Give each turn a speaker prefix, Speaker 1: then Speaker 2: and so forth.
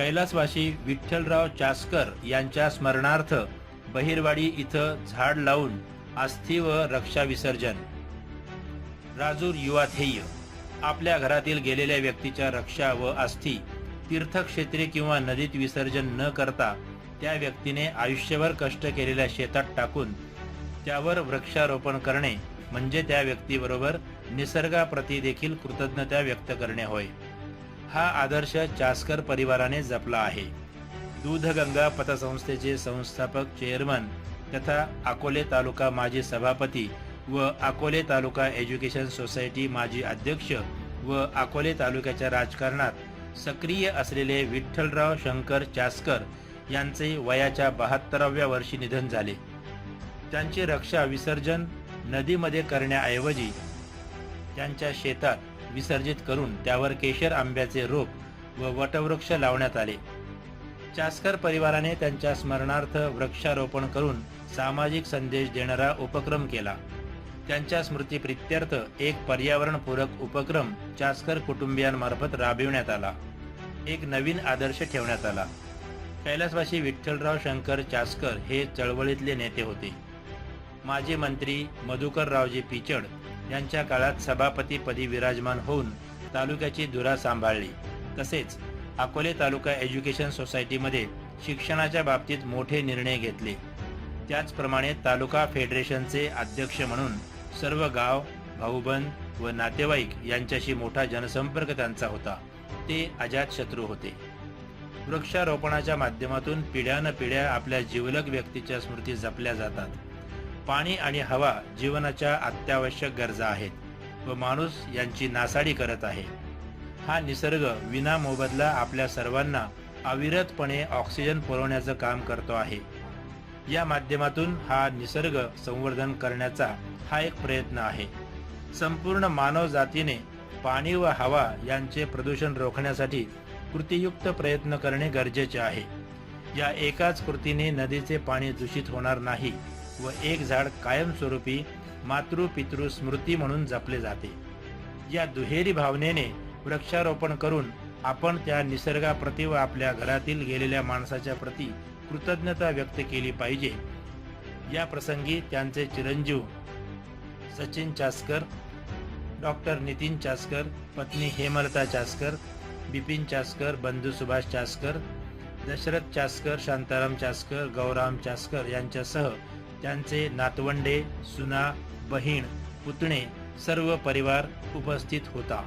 Speaker 1: कैलासवासी विठ्ठलराव चासकर यांच्या स्मरणार्थ बहिरवाडी इथं झाड लावून अस्थि व रक्षा विसर्जन. राजूर युवा ध्येय आपल्या घरातील गेलेल्या व्यक्तीच्या रक्षा व अस्थि तीर्थक्षेत्रे किंवा नदीत विसर्जन न करता त्या व्यक्तीने आयुष्यभर कष्ट केलेल्या शेतात टाकून त्यावर वृक्षारोपण करणे म्हणजे त्या व्यक्तीबरोबर निसर्गाप्रती देखील कृतज्ञता व्यक्त करणे होय. हा आदर्श चास्कर परिवाराने जपला आहे. दूधगंगा पतसंस्थेचे संस्थापक चेअरमन तथा अकोले तालुका माजी सभापती व अकोले तालुका एज्युकेशन सोसायटी माजी अध्यक्ष व अकोले तालुक्याच्या राजकारणात सक्रिय असलेले विठ्ठलराव शंकर चास्कर यांचे वयाच्या बहात्तराव्या वर्षी निधन झाले. त्यांची रक्षा विसर्जन नदीमध्ये करण्याऐवजी त्यांच्या शेतात विसर्जित करून त्यावर केशर आंब्याचे रोप व वटवृक्ष लावण्यात आले. चास्कर परिवाराने त्यांच्या स्मरणार्थ वृक्षारोपण करून सामाजिक संदेश देणारा उपक्रम केला. त्यांच्या स्मृतीप्रित्यर्थ एक पर्यावरणपूरक उपक्रम चास्कर कुटुंबियांमार्फत राबविण्यात आला. एक नवीन आदर्श ठेवण्यात आला. कैलासवासी विठ्ठलराव शंकर चास्कर हे चळवळीतले नेते होते. माजी मंत्री मधुकररावजी पिचड यांच्या काळात सभापतीपदी विराजमान होऊन तालुक्याची धुरा सांभाळली. तसेच अकोले तालुका एज्युकेशन सोसायटीमध्ये शिक्षणाच्या बाबतीत मोठे निर्णय घेतले. त्याचप्रमाणे तालुका फेडरेशनचे अध्यक्ष म्हणून सर्व गाव भाऊबंद व नातेवाईक यांच्याशी मोठा जनसंपर्क त्यांचा होता. ते अजात शत्रू होते. वृक्षारोपणाच्या माध्यमातून पिढ्यानपिढ्या आपल्या जिवलग व्यक्तीच्या स्मृती जपल्या जातात. पाणी आणि हवा जीवनाच्या अत्यावश्यक गरजा आहेत व माणूस यांची नासाडी करत आहे. हा निसर्ग विना मोबदला आपल्या सर्वांना अविरतपणे ऑक्सिजन पुरवण्याचं काम करतो आहे. या माध्यमातून हा निसर्ग संवर्धन करण्याचा हा एक प्रयत्न आहे. संपूर्ण मानव जातीने पाणी व हवा यांचे प्रदूषण रोखण्यासाठी कृतीयुक्त प्रयत्न करणे गरजेचे आहे. या एकाच कृतीने नदीचे पाणी दूषित होणार नाही व एक झाड कायमस्वरूपी मातृ पितृ स्मृती म्हणून जपले जाते. या दुहेरी भावनेने वृक्षारोपण करून आपण त्या निसर्गाप्रती व आपल्या घरातील गेलेल्या माणसाच्या प्रती कृतज्ञता व्यक्त केली पाहिजे. या प्रसंगी त्यांचे चिरंजीव सचिन चासकर डॉक्टर नितीन चासकर पत्नी हेमलता चासकर बिपिन चासकर बंधू सुभाष चासकर दशरथ चासकर शांताराम चासकर गौराम चासकर यांच्यासह त्यांचे नातवंडे सुना बहीण पुतणे सर्व परिवार उपस्थित होता.